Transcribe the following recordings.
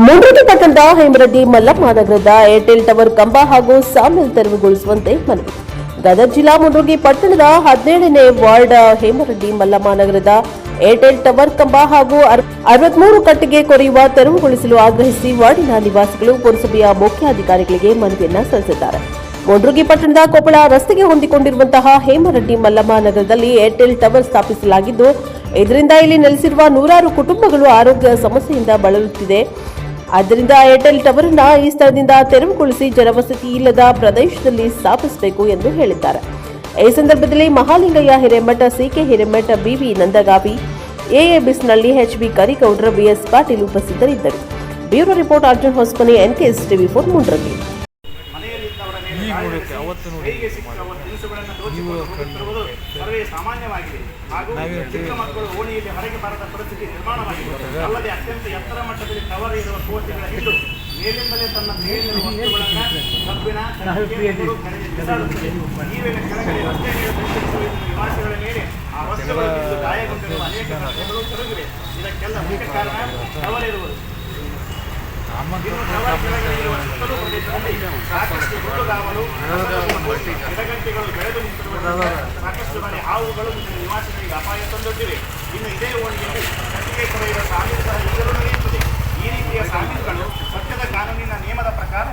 ಮುಂಡ್ರಗಿ ಪಟ್ಟಣದ ಹೇಮರೆಡ್ಡಿ ಮಲ್ಲಮ್ಮ ನಗರದ Airtel tower ಕಂಬ ಹಾಗೂ ಸಾಮಿಲ್ ತೆರವುಗೊಳಿಸುವಂತೆ ಮನವಿ. ಗದಗ ಜಿಲ್ಲಾ ಮುಂಡ್ರಗಿ ಪಟ್ಟಣದ ಹದಿನೇಳನೇ ವಾರ್ಡ್ ಹೇಮರೆಡ್ಡಿ ಮಲ್ಲಮ್ಮ ನಗರದ ಏರ್ಟೆಲ್ ಟವರ್ ಕಂಬ ಹಾಗೂ ಅರವತ್ಮೂರು ಕಟ್ಟಿಗೆ ಕೊರೆಯುವ ತೆರವುಗೊಳಿಸಲು ಆಗ್ರಹಿಸಿ ವಾರ್ಡಿನ ನಿವಾಸಿಗಳು, ಪುರಸಭೆಯ ಮುಖ್ಯಾಧಿಕಾರಿಗಳಿಗೆ ಮನವಿಯನ್ನ ಸಲ್ಲಿಸಿದ್ದಾರೆ. ಮುಂಡ್ರಗಿ ಪಟ್ಟಣದ ಕೊಪ್ಪಳ ರಸ್ತೆಗೆ ಹೊಂದಿಕೊಂಡಿರುವಂತಹ ಹೇಮರೆಡ್ಡಿ ಮಲ್ಲಮ್ಮ ನಗರದಲ್ಲಿ ಏರ್ಟೆಲ್ ಟವರ್ ಸ್ಥಾಪಿಸಲಾಗಿದ್ದು, ಇದರಿಂದ ಇಲ್ಲಿ ನೆಲೆಸಿರುವ ನೂರಾರು ಕುಟುಂಬಗಳು ಆರೋಗ್ಯ ಸಮಸ್ಯೆಯಿಂದ ಬಳಲುತ್ತಿದೆ. ಆದ್ದರಿಂದ ಏರ್ಟೆಲ್ ಅನ್ನ ಈ ಸ್ಥಳದಿಂದ ತೆರವುಗೊಳಿಸಿ ಜನವಸತಿ ಇಲ್ಲದ ಪ್ರದೇಶದಲ್ಲಿ ಸ್ಥಾಪಿಸಬೇಕು ಎಂದು ಹೇಳಿದ್ದಾರೆ. ಈ ಸಂದರ್ಭದಲ್ಲಿ Mahalingayya Hiremath, CK Hiremath, BV Nandagavi, ಎಎಬಿಸ್ನಲ್ಲಿ H B HB Karigoudra, BS Patil ಉಪಸ್ಥಿತರಿದ್ದರು. Bureau report, Arjun Hosmani NKS TV four, Mundargi. ಅವತ್ತು ನೋಡಿ ನೀವು ಸರ್ವೇ ಸಾಮಾನ್ಯವಾಗಿದೆ. ಹಾಗೂ ಚಿಕ್ಕ ಮಕ್ಕಳು ಓಣಿಯಲ್ಲಿ ಹೊರಗೆ ಬರದ ಪರಿಸ್ಥಿತಿ ನಿರ್ಮಾಣವಾಗಿದೆ. ಅಲ್ಲದೆ ಅತ್ಯಂತ ಎತ್ತರ ಮಟ್ಟದಲ್ಲಿ ಟವರ್ ಇರುವ ಕೋಟೆಗಳ ಮೇಲಿಂದಲೇ ತನ್ನ ಮೇಲಿನ ವಸ್ತುಗಳನ್ನ ಕಬ್ಬಿನ ಬಿಸಾಡುತ್ತದೆ ಈ ವೇಳೆ ಕೆಳಗಡೆ ರಸ್ತೆ ಮೇಲೆ ನಿವಾಸಿಗಳ ಮೇಲೆ ಆ ವಸ್ತುಗಳು ಗಾಯಗೊಂಡಿರುವ ಅನೇಕ ತಿರುಗಿವೆ ಇದಕ್ಕೆಲ್ಲ ಮುಖ್ಯ ಕಾರಣ ಟವರ್ ಇರುವುದು ಇನ್ನು ಟವರ್ ಕೆಳಗಡೆ ಗಿಡಗಂಟಿಗಳು ಬೆಳೆದು ಸಾಕಷ್ಟು ಹಾವುಗಳು ಅಪಾಯ ಇನ್ನು ಇದೇ ಓಣಿಯಲ್ಲಿ ಕೊರೆಯುವ ನಡೆಯುತ್ತದೆ ಈ ರೀತಿಯ ಸಾಮೀಲುಗಳು ಸತ್ಯದ ಕಾನೂನಿನ ನಿಯಮದ ಪ್ರಕಾರ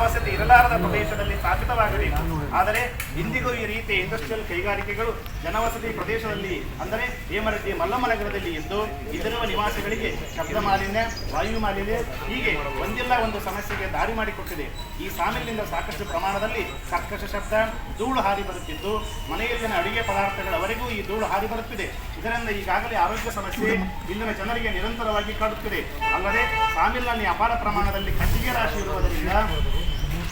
ಜನವಸತಿ ಇರಲಾರದ ಪ್ರದೇಶದಲ್ಲಿ ಸ್ಥಾಪಿತವಾಗಬೇಕು. ಆದರೆ ಇಂದಿಗೂ ಈ ರೀತಿ ಇಂಡಸ್ಟ್ರಿಯಲ್ ಕೈಗಾರಿಕೆಗಳು ಜನವಸತಿ ಪ್ರದೇಶದಲ್ಲಿ, ಅಂದರೆ ಹೇಮರೆಡ್ಡಿ ಮಲ್ಲಮ್ಮ ನಗರದಲ್ಲಿ ಇದ್ದು, ಇಲ್ಲಿರುವ ನಿವಾಸಿಗಳಿಗೆ ಶಬ್ದ ಮಾಲಿನ್ಯ, ವಾಯು ಮಾಲಿನ್ಯ ಹೀಗೆ ಒಂದಿಲ್ಲ ಒಂದು ಸಮಸ್ಯೆಗೆ ದಾರಿ ಮಾಡಿಕೊಟ್ಟಿದೆ. ಈ ಸಾಮಿಲಿನಿಂದ ಸಾಕಷ್ಟು ಪ್ರಮಾಣದಲ್ಲಿ ಕರ್ಕಶ ಶಬ್ದ, ಧೂಳು ಹಾರಿ ಬರುತ್ತಿದ್ದು, ಮನೆಯಲ್ಲಿನ ಅಡಿಗೆ ಪದಾರ್ಥಗಳವರೆಗೂ ಈ ಧೂಳು ಹಾರಿ ಬರುತ್ತಿದೆ. ಇದರಿಂದ ಈಗಾಗಲೇ ಆರೋಗ್ಯ ಸಮಸ್ಯೆ ಇಲ್ಲಿನ ಜನರಿಗೆ ನಿರಂತರವಾಗಿ ಕಾಡುತ್ತಿದೆ. ಅಲ್ಲದೆ ಸಾಮಿಲ್ನಲ್ಲಿ ಅಪಾರ ಪ್ರಮಾಣದಲ್ಲಿ ಕಟ್ಟಿಗೆ ರಾಶಿ ಇರುವುದರಿಂದ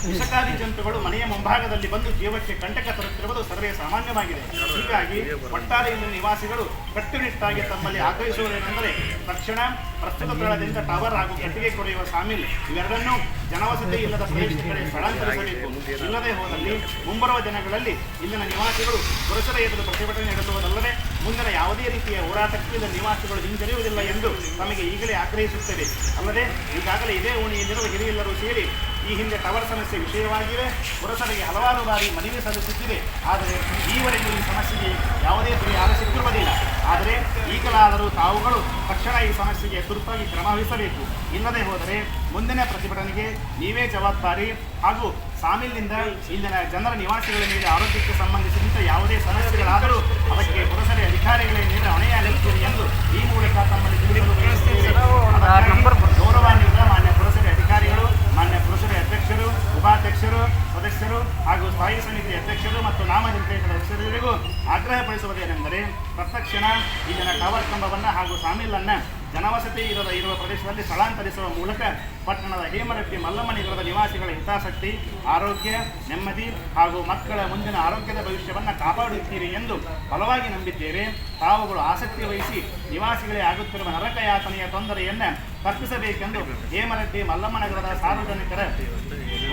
ವಿಷಕಾರಿ ಜಂತುಗಳು ಮನೆಯ ಮುಂಭಾಗದಲ್ಲಿ ಬಂದು ಜೀವಕ್ಕೆ ಕಂಟಕ ತರುತ್ತಿರುವುದು ಸರ್ವೇ ಸಾಮಾನ್ಯವಾಗಿದೆ. ಹೀಗಾಗಿ ಒಟ್ಟಾರೆ ಇಲ್ಲಿನ ನಿವಾಸಿಗಳು ಕಟ್ಟುನಿಟ್ಟಾಗಿ ತಮ್ಮಲ್ಲಿ ಆಗ್ರಹಿಸುವುದೇನೆಂದರೆ ತಕ್ಷಣ ಪ್ರಸ್ತುತ ಸ್ಥಳದಿಂದ ಟವರ್ ಹಾಗೂ ಕಟ್ಟಿಗೆ ಕೊರೆಯುವ ಸಾಮಿಲ್ ಇವೆರಡನ್ನೂ ಜನವಸತಿ ಇಲ್ಲದ ಪ್ರದೇಶದ ಕಡೆ ಸ್ಥಳಾಂತರಿಸಬೇಕು. ಇಲ್ಲದೆ ಹೋದಲ್ಲಿ ಮುಂಬರುವ ದಿನಗಳಲ್ಲಿ ಇಲ್ಲಿನ ನಿವಾಸಿಗಳು ಪುರುಷರ ಎದುರು ಪ್ರತಿಭಟನೆ ನಡೆಸುವುದಲ್ಲದೆ ಮುಂದಿನ ಯಾವುದೇ ರೀತಿಯ ಹೋರಾಟಕ್ಕೂ ಇಲ್ಲಿನ ನಿವಾಸಿಗಳು ಹಿಂಜರಿಯುವುದಿಲ್ಲ ಎಂದು ನಮಗೆ ಈಗಲೇ ಆಗ್ರಹಿಸುತ್ತೇವೆ. ಅಲ್ಲದೆ ಈಗಾಗಲೇ ಇದೇ ಓಣಿಯಲ್ಲಿರುವ ಹಿರಿಯೆಲ್ಲರೂ ಸೇರಿ ಈ ಹಿಂದೆ ಟವರ್ ಸಮಸ್ಯೆ ವಿಷಯವಾಗಿವೆ ಪುರಸಭೆಗೆ ಹಲವಾರು ಬಾರಿ ಮನವಿ ಸಲ್ಲಿಸುತ್ತಿದೆ. ಆದರೆ ಈವರೆಗೂ ಈ ಸಮಸ್ಯೆಗೆ ಯಾವುದೇ ಪರಿಹಾರ ಸಿಕ್ಕಿರುವುದಿಲ್ಲ. ಆದರೆ ಈಗಲಾದರೂ ತಾವುಗಳು ತಕ್ಷಣ ಈ ಸಮಸ್ಯೆಗೆ ತುರ್ತಾಗಿ ಕ್ರಮ ವಹಿಸಬೇಕು. ಇಲ್ಲದೆ ಹೋದರೆ ಮುಂದಿನ ಪ್ರತಿಭಟನೆಗೆ ನೀವೇ ಜವಾಬ್ದಾರಿ ಹಾಗೂ ಸಾಮಿಲ್ನಿಂದ ಇಲ್ಲಿನ ಜನರ ನಿವಾಸಿಗಳ ಮೇಲೆ ಆರೋಗ್ಯಕ್ಕೆ ಸಂಬಂಧಿಸಿದಂತೆ ಯಾವುದೇ ಸಮಸ್ಯೆಗಳಾದರೂ ಅದಕ್ಕೆ ಪುರಸಭೆ ಅಧಿಕಾರಿಗಳೇ ನೇರ ಹೊಣೆಯಾಗುತ್ತೀರಿ ಎಂದು ಈ ಮೂಲಕ ತಮ್ಮಲ್ಲಿ ತಿಳಿಸಲು ಬಯಸುತ್ತೇವೆ. ಅದಕ್ಕಾಗಿ ಗೌರವಾನ್ವಿತ ಮಾನ್ಯ ಪುರಸಭೆ ಅಧಿಕಾರಿಗಳು ಮಾನ್ಯ ಪುರಸಭೆ ಅಧ್ಯಕ್ಷರು ಉಪಾಧ್ಯಕ್ಷರು ಸದಸ್ಯರು ಹಾಗೂ ಸ್ಥಾಯಿ ಸಮಿತಿ ಅಧ್ಯಕ್ಷರು ಮತ್ತು ನಾಮನಿರ್ದೇಶನ ಸದಸ್ಯರಿಗೂ ಆಗ್ರಹಪಡಿಸುವುದೇನೆಂದರೆ ತತ್ಕ್ಷಣ ಇಲ್ಲಿನ ಟವರ್ ಕಂಬವನ್ನು ಹಾಗೂ ಸಾಮಿಲನ್ನು ಜನವಸತಿ ಇರದ ಇರುವ ಪ್ರದೇಶದಲ್ಲಿ ಸ್ಥಳಾಂತರಿಸುವ ಮೂಲಕ ಪಟ್ಟಣದ ಹೇಮರಟ್ಟಿ ಮಲ್ಲಮ್ಮನ ನಗರದ ನಿವಾಸಿಗಳ ಹಿತಾಸಕ್ತಿ, ಆರೋಗ್ಯ, ನೆಮ್ಮದಿ ಹಾಗೂ ಮಕ್ಕಳ ಮುಂದಿನ ಆರೋಗ್ಯದ ಭವಿಷ್ಯವನ್ನು ಕಾಪಾಡುತ್ತೀರಿ ಎಂದು ಬಲವಾಗಿ ನಂಬಿದ್ದೇವೆ. ತಾವುಗಳು ಆಸಕ್ತಿ ವಹಿಸಿ ನಿವಾಸಿಗಳೇ ಆಗುತ್ತಿರುವ ನರಕ ಯಾತನೆಯ ತೊಂದರೆಯನ್ನು ತಪ್ಪಿಸಬೇಕೆಂದು ಹೇಮರಟ್ಟಿ ಮಲ್ಲಮ್ಮನಗರದ ಸಾರ್ವಜನಿಕರ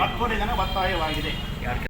ಒಕ್ಕೂರಿನ ಒತ್ತಾಯವಾಗಿದೆ.